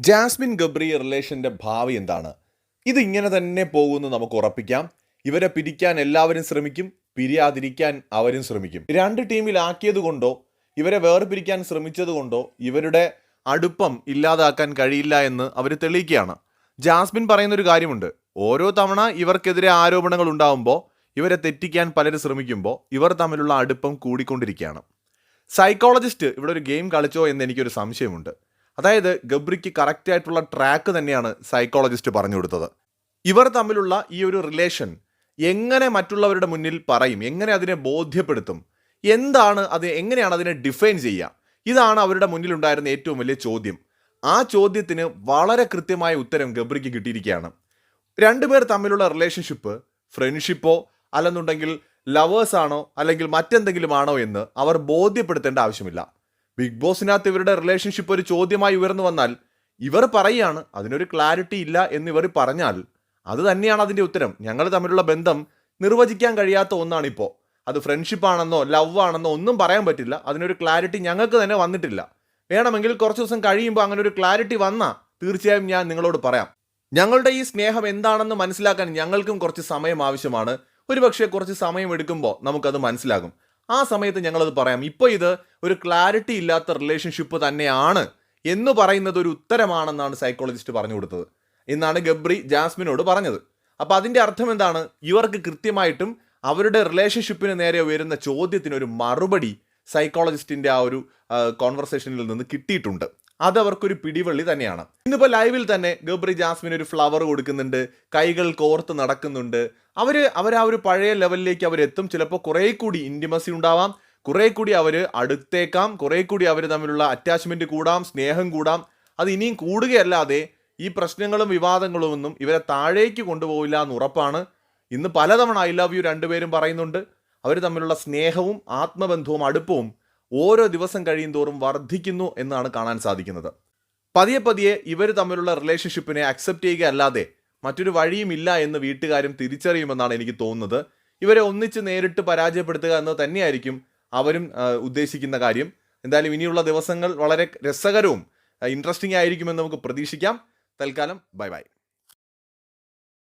Jasmine Gabri റിലേഷന്റെ ഭാവി എന്താണ്? ഇത് ഇങ്ങനെ തന്നെ പോകുമെന്ന് നമുക്ക് ഉറപ്പിക്കാം. ഇവരെ പിരിക്കാൻ എല്ലാവരും ശ്രമിക്കും പിരിയാതിരിക്കാൻ അവരും ശ്രമിക്കും. രണ്ട് ടീമിലാക്കിയത് കൊണ്ടോ ഇവരെ വേർപിരിക്കാൻ ശ്രമിച്ചത് കൊണ്ടോ ഇവരുടെ അടുപ്പം ഇല്ലാതാക്കാൻ കഴിയില്ല എന്ന് അവർ തെളിയിക്കുകയാണ്. ജാസ്മിൻ പറയുന്നൊരു കാര്യമുണ്ട്. ഓരോ തവണ ഇവർക്കെതിരെ ആരോപണങ്ങൾ ഉണ്ടാകുമ്പോൾ ഇവരെ തെറ്റിക്കാൻ പലരും ശ്രമിക്കുമ്പോൾ ഇവർ തമ്മിലുള്ള അടുപ്പം കൂടിക്കൊണ്ടിരിക്കുകയാണ്. സൈക്കോളജിസ്റ്റ് ഇവിടെ ഒരു ഗെയിം കളിച്ചോ എന്ന് എനിക്കൊരു സംശയമുണ്ട്. അതായത് ഗബ്രിക്ക് കറക്റ്റ് ആയിട്ടുള്ള ട്രാക്ക് തന്നെയാണ് സൈക്കോളജിസ്റ്റ് പറഞ്ഞു കൊടുത്തത്. ഇവർ തമ്മിലുള്ള ഈ ഒരു റിലേഷൻ എങ്ങനെ മറ്റുള്ളവരുടെ മുന്നിൽ പറയും എങ്ങനെ അതിനെ ബോധ്യപ്പെടുത്തും എന്താണ് അത് എങ്ങനെയാണ് അതിനെ ഡിഫൈൻ ചെയ്യുക ഇതാണ് അവരുടെ മുന്നിലുണ്ടായിരുന്ന ഏറ്റവും വലിയ ചോദ്യം. ആ ചോദ്യത്തിന് വളരെ കൃത്യമായ ഉത്തരം ഗബ്രിക്ക് കിട്ടിയിരിക്കുകയാണ്. രണ്ടുപേർ തമ്മിലുള്ള റിലേഷൻഷിപ്പ് ഫ്രണ്ട്ഷിപ്പോ അല്ലെന്നുണ്ടെങ്കിൽ ലവേഴ്സ് ആണോ അല്ലെങ്കിൽ മറ്റെന്തെങ്കിലും ആണോ എന്ന് അവർ ബോധ്യപ്പെടുത്തേണ്ട ആവശ്യമില്ല. ബിഗ് ബോസിനകത്ത് ഇവരുടെ റിലേഷൻഷിപ്പ് ഒരു ചോദ്യമായി ഉയർന്നു വന്നാൽ ഇവർ പറയുകയാണ് അതിനൊരു ക്ലാരിറ്റി ഇല്ല എന്ന് ഇവർ പറഞ്ഞാൽ അത് തന്നെയാണ് അതിന്റെ ഉത്തരം. ഞങ്ങൾ തമ്മിലുള്ള ബന്ധം നിർവചിക്കാൻ കഴിയാത്ത ഒന്നാണിപ്പോൾ അത് ഫ്രണ്ട്ഷിപ്പ് ആണെന്നോ ലവ് ആണെന്നോ ഒന്നും പറയാൻ പറ്റില്ല. അതിനൊരു ക്ലാരിറ്റി ഞങ്ങൾക്ക് തന്നെ വന്നിട്ടില്ല. വേണമെങ്കിൽ കുറച്ച് ദിവസം കഴിയുമ്പോൾ അങ്ങനെ ഒരു ക്ലാരിറ്റി വന്നാൽ തീർച്ചയായും ഞാൻ നിങ്ങളോട് പറയാം. ഞങ്ങളുടെ ഈ സ്നേഹം എന്താണെന്ന് മനസ്സിലാക്കാൻ ഞങ്ങൾക്കും കുറച്ച് സമയം ആവശ്യമാണ്. ഒരുപക്ഷെ കുറച്ച് സമയം എടുക്കുമ്പോൾ നമുക്കത് മനസ്സിലാകും. ആ സമയത്ത് ഞങ്ങളത് പറയാം. ഇപ്പോൾ ഇത് ഒരു ക്ലാരിറ്റി ഇല്ലാത്ത റിലേഷൻഷിപ്പ് തന്നെയാണ് എന്ന് പറയുന്നത് ഒരു ഉത്തരമാണെന്നാണ് സൈക്കോളജിസ്റ്റ് പറഞ്ഞു കൊടുത്തത്. എന്നാണ് ഗബ്രി ജാസ്മിനോട് പറഞ്ഞത്. അപ്പോൾ അതിന്റെ അർത്ഥം എന്താണ്? ഇവർക്ക് കൃത്യമായിട്ടും അവരുടെ റിലേഷൻഷിപ്പിന് നേരെ ഉയരുന്ന ചോദ്യത്തിന് ഒരു മറുപടി സൈക്കോളജിസ്റ്റിന്റെ ആ ഒരു കോൺവെർസേഷനിൽ നിന്ന് കിട്ടിയിട്ടുണ്ട്. അവർക്കൊരു പിടിവള്ളി തന്നെയാണ്. ഇന്നിപ്പോൾ ലൈവിൽ തന്നെ ഗബ്രി ജാസ്മിൻ ഒരു ഫ്ലവർ കൊടുക്കുന്നുണ്ട് കൈകൾ കോർത്ത് നടക്കുന്നുണ്ട്. അവർ അവർ ആ ഒരു പഴയ ലെവലിലേക്ക് അവരെത്തും ചിലപ്പോൾ കുറേ കൂടി ഇന്റിമസി ഉണ്ടാവാം കുറേ കൂടി അവർ അടുത്തേക്കാം കുറേ കൂടി അവർ തമ്മിലുള്ള അറ്റാച്ച്മെന്റ് കൂടാം സ്നേഹം കൂടാം. അത് ഇനിയും കൂടുകയല്ലാതെ ഈ പ്രശ്നങ്ങളും വിവാദങ്ങളും ഒന്നും ഇവരെ താഴേക്ക് കൊണ്ടുപോകില്ല എന്ന് ഉറപ്പാണ്. ഇന്ന് പലതവണ ഐ ലവ് യു രണ്ടുപേരും പറയുന്നുണ്ട്. അവർ തമ്മിലുള്ള സ്നേഹവും ആത്മബന്ധവും അടുപ്പവും ഓരോ ദിവസം കഴിയും തോറും വർദ്ധിക്കുന്നു എന്നാണ് കാണാൻ സാധിക്കുന്നത്. പതിയെ പതിയെ ഇവർ തമ്മിലുള്ള റിലേഷൻഷിപ്പിനെ അക്സെപ്റ്റ് ചെയ്യുക അല്ലാതെ മറ്റൊരു വഴിയുമില്ല എന്ന് വീട്ടുകാരും തിരിച്ചറിയുമെന്നാണ് എനിക്ക് തോന്നുന്നത്. ഇവരെ ഒന്നിച്ച് നേരിട്ട് പരാജയപ്പെടുത്തുക എന്ന് തന്നെയായിരിക്കും അവരും ഉദ്ദേശിക്കുന്ന കാര്യം. എന്തായാലും ഇനിയുള്ള ദിവസങ്ങൾ വളരെ രസകരവും ഇൻട്രസ്റ്റിംഗ് ആയിരിക്കുമെന്ന് നമുക്ക് പ്രതീക്ഷിക്കാം. തൽക്കാലം ബൈ ബൈ.